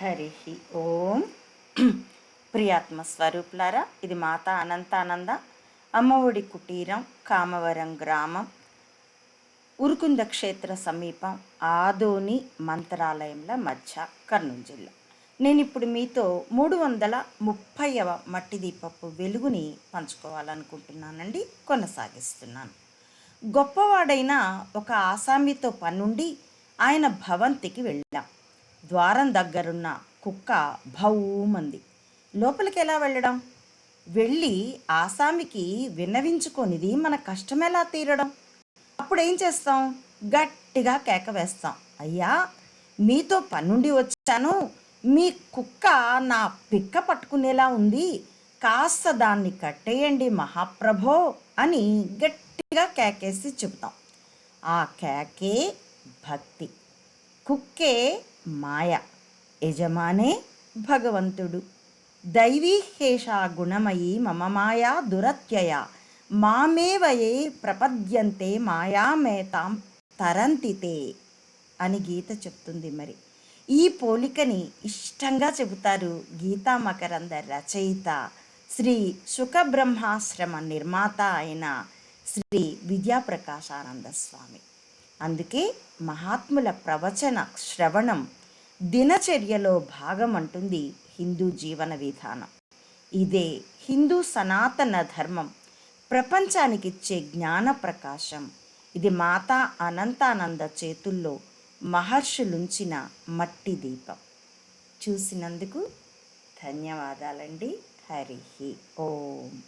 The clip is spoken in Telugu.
హరి ఓం. ప్రియాత్మ స్వరూపులారా ఇది మాత అనంతానంద అమ్మఒడి కుటీరం కామవరం గ్రామం ఉరుకుంద క్షేత్ర సమీపం ఆదోని మంత్రాలయంల మధ్య కర్నూలు జిల్లా. నేను ఇప్పుడు మీతో మూడు వందల ముప్పైవ మట్టి దీపపు వెలుగుని పంచుకోవాలనుకుంటున్నానండి కొనసాగిస్తున్నాను. గొప్పవాడైన ఒక ఆసామితో పనుండి ఆయన భవంతికి వెళ్ళాం. ద్వారం దగ్గరున్న కుక్క భౌమంది. లోపలికి ఎలా వెళ్ళడం? వెళ్ళి ఆసామికి విన్నవించుకొనిది మన కష్టం ఎలా తీరడం? అప్పుడు ఏం చేస్తాం? గట్టిగా కేక వేస్తాం. అయ్యా మీతో పన్నుండి వచ్చాను. మీ కుక్క నా పిక్క పట్టుకునేలా ఉంది. కాస్త దాన్ని కట్టేయండి మహాప్రభో అని గట్టిగా కేకేసి చెబుతాం. ఆ కేకే భక్తి. కుక్కే మాయ యజమానే భగవంతుడు. దైవీహేషా గుణమయీ మమ మాయా దురత్యయ. మామేవయే ప్రపద్యంతే మాయామేతాం తరంతితే అని గీత చెప్తుంది మరి. ఈ పోలికని ఇష్టంగా చెబుతారు గీతా మకరంద రచయిత శ్రీ సుఖబ్రహ్మాశ్రమ నిర్మాత అయిన శ్రీ విద్యాప్రకాశానంద స్వామి. అందుకే మహాత్ముల ప్రవచన శ్రవణం దినచర్యలో భాగం అంటుంది హిందూ జీవన విధానం. ఇదే హిందూ సనాతన ధర్మం ప్రపంచానికిచ్చే జ్ఞాన ప్రకాశం. ఇది మాతా అనంతానంద చేతుల్లో మహర్షులుంచిన మట్టి దీపం. చూసినందుకు ధన్యవాదాలండి. హరి ఓం.